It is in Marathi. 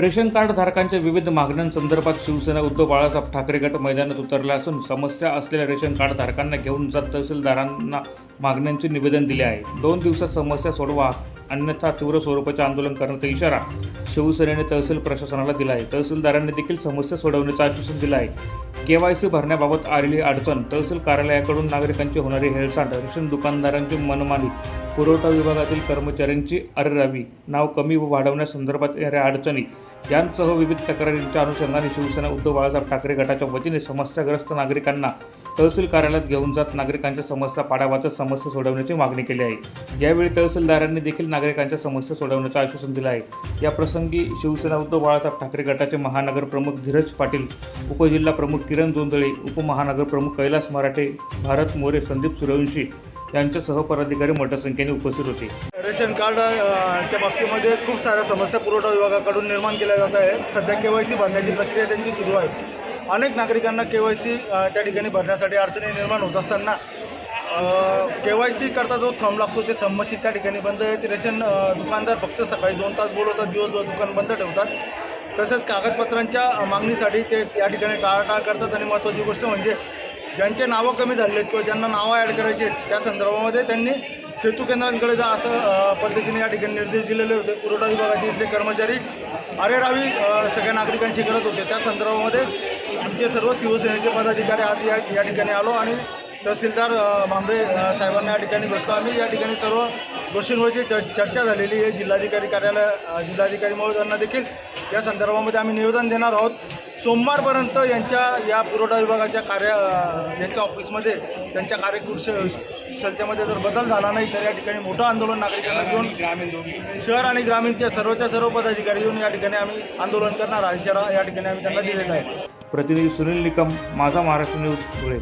रेशन कार्ड धारकांच्या विविध मागण्यांसंदर्भात शिवसेना उद्धव बाळासाहेब ठाकरे गट मैदानात उतरला असून समस्या असलेल्या रेशन कार्ड धारकांना घेऊन जात तहसीलदारांना मागण्यांचे निवेदन दिले आहे. दोन दिवसात समस्या सोडवा अन्यथा तीव्र स्वरूपाचे आंदोलन करण्याचा इशारा शिवसेनेने तहसील प्रशासनाला दिला आहे. तहसीलदारांनी देखील समस्या सोडवण्याचं आश्वासन दिलं आहे. के वाय सी भरण्याबाबत आलेली अडचण तहसील कार्यालयाकडून नागरिकांची होणारी हेळसांड रेशन दुकानदारांची मनमानी पुरवठा विभागातील कर्मचाऱ्यांची अरेरावी नाव कमी व वाढवण्यासंदर्भात येणाऱ्या अडचणी यांसह विविध तक्रारींच्या अनुषंगाने शिवसेना उद्धव बाळासाहेब ठाकरे गटाच्या वतीने समस्याग्रस्त नागरिकांना तहसील कार्यालयात घेऊन जात नागरिकांच्या समस्या पाडावाचा समस्या सोडवण्याची मागणी केली आहे. यावेळी तहसीलदारांनी देखील नागरिकांच्या समस्या सोडवण्याचं आश्वासन दिलं आहे. या प्रसंगी शिवसेना उद्धव बाळासाहेब ठाकरे गटाचे महानगर प्रमुख धीरज पाटील उपजिल्हा प्रमुख किरण जोंदळे उपमहानगर प्रमुख कैलास मराठे भारत मोरे संदीप सूर्यवंशी यांच्यासह पदाधिकारी मोठ्या संख्येने उपस्थित होते. रेशन कार्ड च्या बाबतीमध्ये खूप साऱ्या समस्या पुरवठा विभागाकडून निर्माण केल्या जात आहेत. सध्या के वाय सी भरण्याची प्रक्रिया त्यांची सुरू आहे. अनेक नागरिकांना के वाय सी त्या ठिकाणी भरण्यासाठी अडचणी निर्माण होत असताना के वाय सी करता जो थंब लागतो ते थंब मशीन त्या ठिकाणी बंद आहे. रेशन दुकानदार फक्त सकाळी दोन तास बोलवतात दिवसभर दुकान बंद ठेवतात. तसेच कागदपत्रांच्या मागणीसाठी ते या ठिकाणी टाळाटाळ करतात. आणि महत्त्वाची गोष्ट म्हणजे ज्यांचे नावं कमी झाले आहेत किंवा ज्यांना नावं ॲड करायची आहेत त्या संदर्भामध्ये त्यांनी सेतू केंद्रांकडे जा असं पद्धतीने या ठिकाणी निर्देश दिलेले होते. पुरवठा विभागाचे इथले कर्मचारी अरेरावी सगळ्या नागरिकांशी करत होते. त्या संदर्भामध्ये आमचे सर्व शिवसेनेचे पदाधिकारी आज या या ठिकाणी आलो आणि तहसीलदार भांबरे साहेबांना या ठिकाणी भेटलो. आम्ही या ठिकाणी सर्व गोष्टींवरती चर्चा झालेली आहे. जिल्हाधिकारी कार्यालय जिल्हाधिकारी महोदयांना देखील या संदर्भामध्ये आम्ही निवेदन देणार आहोत. सोमवारपर्यंत यांच्या या पुरवठा विभागाच्या कार्य यांच्या ऑफिसमध्ये त्यांच्या कार्यकुशलतेमध्ये जर बदल झाला नाही तर या ठिकाणी मोठं आंदोलन नागरिकांना घेऊन ग्रामीण शहर आणि ग्रामीणचे सर्वच्या सर्व पदाधिकारी येऊन या ठिकाणी आम्ही आंदोलन करणार. इशारा या ठिकाणी आम्ही त्यांना दिलेला आहे. प्रतिनिधी सुनील निकम माझा महाराष्ट्र न्यूज धुळे.